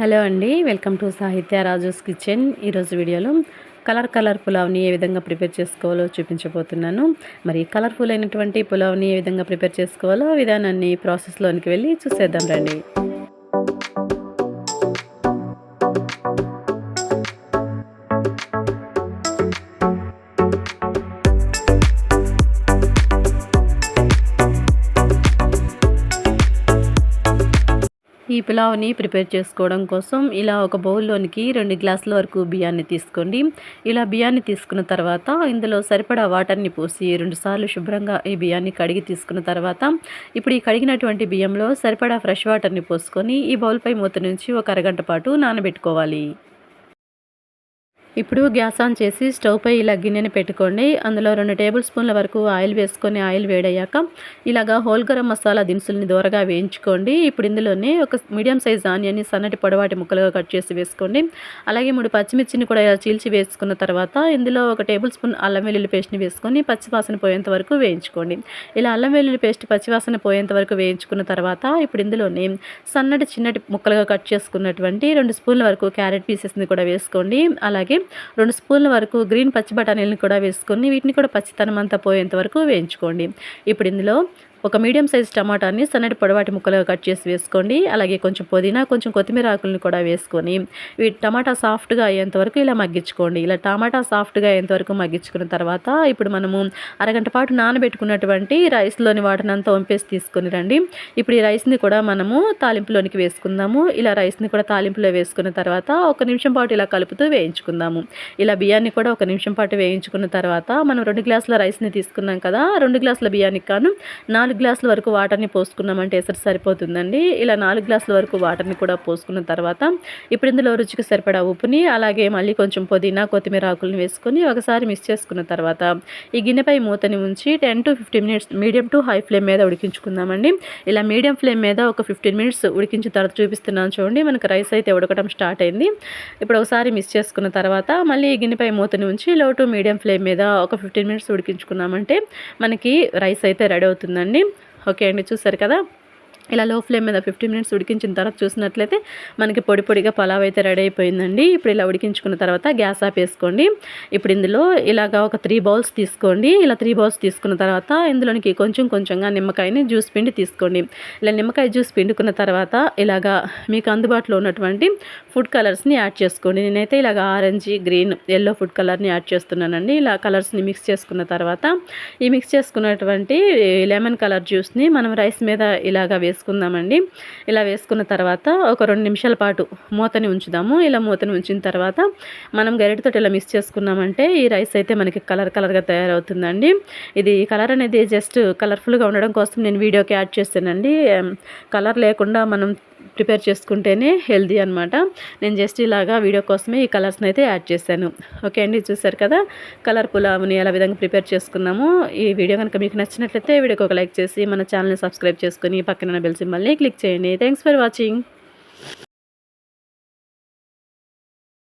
Hello అండి welcome to సాహిత్య Raju's kitchen. ఈరోజు వీడియోలో కలర్ కలర్ పులావ్ని ఏ విధంగా ప్రిపేర్ చేసుకోవాలో చూపించబోతున్నాను. మరి కలర్ఫుల్ అయినటువంటి పులావ్ని ఏ విధంగా ప్రిపేర్ చేసుకోవాలో విధానాన్ని ప్రాసెస్లోనికి వెళ్ళి చూసేద్దాం రండి. ఈ పులావ్ని ప్రిపేర్ చేసుకోవడం కోసం ఇలా ఒక బౌల్లోనికి రెండు గ్లాసుల వరకు బియ్యాన్ని తీసుకోండి. ఇలా బియ్యాన్ని తీసుకున్న తర్వాత ఇందులో సరిపడా వాటర్ని పోసి రెండుసార్లు శుభ్రంగా ఈ బియ్యాన్ని కడిగి తీసుకున్న తర్వాత ఇప్పుడు ఈ కడిగినటువంటి బియ్యంలో సరిపడా ఫ్రెష్ వాటర్ని పోసుకొని ఈ బౌల్పై మూత నుంచి ఒక అరగంట పాటు నానబెట్టుకోవాలి. ఇప్పుడు గ్యాస్ ఆన్ చేసి స్టవ్ పై ఇలా గిన్నెని పెట్టుకోండి. అందులో రెండు టేబుల్ స్పూన్ల వరకు ఆయిల్ వేసుకొని ఆయిల్ వేడయ్యాక ఇలాగా హోల్ గరం మసాలా దినుసుల్ని దూరగా వేయించుకోండి. ఇప్పుడు ఇందులోనే ఒక మీడియం సైజ్ ఆనియన్ని సన్నటి పొడవాటి ముక్కలుగా కట్ చేసి వేసుకోండి. అలాగే మూడు పచ్చిమిర్చిని కూడా చీల్చి వేసుకున్న తర్వాత ఇందులో ఒక టేబుల్ స్పూన్ అల్లం వెల్లుల్లి పేస్ట్ని వేసుకొని పచ్చివాసన పోయేంత వరకు వేయించుకోండి. ఇలా అల్లం వెల్లుల్లి పేస్ట్ పచ్చివాసన పోయేంత వరకు వేయించుకున్న తర్వాత ఇప్పుడు ఇందులోనే సన్నటి చిన్నటి ముక్కలుగా కట్ చేసుకున్నటువంటి రెండు స్పూన్ల వరకు క్యారెట్ పీసెస్ని కూడా వేసుకోండి. అలాగే రెండు స్పూన్ల వరకు గ్రీన్ పచ్చి బఠానీలను కూడా వేసుకొని వీటిని కూడా పచ్చితనం అంతా పోయేంత వరకు వేయించుకోండి. ఇప్పుడు ఇందులో ఒక మీడియం సైజ్ టమాటాని సన్నటి పొడవాటి ముక్కలుగా కట్ చేసి వేసుకోండి. అలాగే కొంచెం పుదీనా కొంచెం కొత్తిమీర ఆకులను కూడా వేసుకొని ఈ టమాటా సాఫ్ట్గా అయ్యేంత వరకు ఇలా మగ్గించుకోండి. ఇలా టమాటా సాఫ్ట్గా అయ్యేంత వరకు మగ్గించుకున్న తర్వాత ఇప్పుడు మనము అరగంట పాటు నానబెట్టుకున్నటువంటి రైస్లోని వాటిని అంతా వంపేసి తీసుకొని రండి. ఇప్పుడు ఈ రైస్ని కూడా మనము తాలింపులోనికి వేసుకుందాము. ఇలా రైస్ని కూడా తాలింపులో వేసుకున్న తర్వాత ఒక నిమిషం పాటు ఇలా కలుపుతూ వేయించుకుందాము. ఇలా బియ్యాన్ని కూడా ఒక నిమిషం పాటు వేయించుకున్న తర్వాత మనం రెండు గ్లాసుల రైస్ని తీసుకున్నాం కదా రెండు గ్లాసుల బియ్యానికి కాను నాలుగు నాలుగు గ్లాసుల వరకు వాటర్ని పోసుకున్నామంటే ఎసరు సరిపోతుందండి. ఇలా నాలుగు గ్లాసుల వరకు వాటర్ని కూడా పోసుకున్న తర్వాత ఇప్పుడు ఇందులో రుచికి సరిపడా ఉప్పుని అలాగే మళ్ళీ కొంచెం పుదీనా కొత్తిమీర ఆకులను వేసుకొని ఒకసారి మిక్స్ చేసుకున్న తర్వాత ఈ గిన్నెపై మూతని ఉంచి ten to fifteen minutes medium to high flame మీద ఉడికించుకుందామండి. ఇలా మీడియం ఫ్లేమ్ మీద ఒక ఫిఫ్టీన్ మినిట్స్ ఉడికించిన తర్వాత చూపిస్తున్నాను చూడండి మనకు రైస్ అయితే ఉడకడం స్టార్ట్ అయింది. ఇప్పుడు ఒకసారి మిక్స్ చేసుకున్న తర్వాత మళ్ళీ ఈ గిన్నెపై మూతని ఉంచి లో టు మీడియం ఫ్లేమ్ మీద ఒక ఫిఫ్టీన్ మినిట్స్ ఉడికించుకున్నామంటే మనకి రైస్ అయితే రెడీ అవుతుందండి. ఓకే అండి చూసారు కదా? ఇలా లో ఫ్లేమ్ మీద ఫిఫ్టీన్ మినిట్స్ ఉడికించిన తర్వాత చూసినట్లయితే మనకి పొడి పొడిగా పలావ్ అయితే రెడీ అయిపోయిందండి. ఇప్పుడు ఇలా ఉడికించుకున్న తర్వాత గ్యాస్ ఆపేసుకోండి. వేసుకోండి ఇప్పుడు ఇందులో ఇలాగా ఒక త్రీ బౌల్స్ తీసుకోండి. ఇలా త్రీ బౌల్స్ తీసుకున్న తర్వాత ఇందులోనికి కొంచెం కొంచెంగా నిమ్మకాయని జ్యూస్ పిండి తీసుకోండి. ఇలా నిమ్మకాయ జ్యూస్ పిండుకున్న తర్వాత ఇలాగా మీకు అందుబాటులో ఉన్నటువంటి ఫుడ్ కలర్స్ని యాడ్ చేసుకోండి. నేనైతే ఇలాగ ఆరెంజ్ గ్రీన్ ఎల్లో ఫుడ్ కలర్ని యాడ్ చేస్తున్నానండి. ఇలా కలర్స్ని మిక్స్ చేసుకున్న తర్వాత ఈ మిక్స్ చేసుకున్నటువంటి లెమన్ కలర్ జ్యూస్ని మనం రైస్ మీద ఇలాగా వేసుకుంటాం వేసుకుందామండి. ఇలా వేసుకున్న తర్వాత ఒక రెండు నిమిషాల పాటు మూతని ఉంచుదాము. ఇలా మూతని ఉంచిన తర్వాత మనం గరిటతో ఇలా మిక్స్ చేసుకున్నామంటే ఈ రైస్ అయితే మనకి కలర్ కలర్గా తయారవుతుందండి. ఇది కలర్ అనేది జస్ట్ కలర్ఫుల్గా ఉండడం కోసం నేను వీడియోకి యాడ్ చేస్తానండి. కలర్ లేకుండా మనం ప్రిపేర్ చేసుకుంటేనే హెల్దీ అనమాట నేను జస్ట్ ఇలాగా వీడియో కోసమే ఈ కలర్స్ని అయితే యాడ్ చేశాను. ఓకే అండి చూసారు కదా? కలర్ పులావ్ని ఎలా విధంగా ప్రిపేర్ చేసుకున్నాము ఈ వీడియో కనుక మీకు నచ్చినట్లయితే వీడియోకి ఒక లైక్ చేసి మన ఛానల్ని సబ్స్క్రైబ్ చేసుకుని పక్కన బెల్ సింబల్ని క్లిక్ చేయండి. Thanks for watching.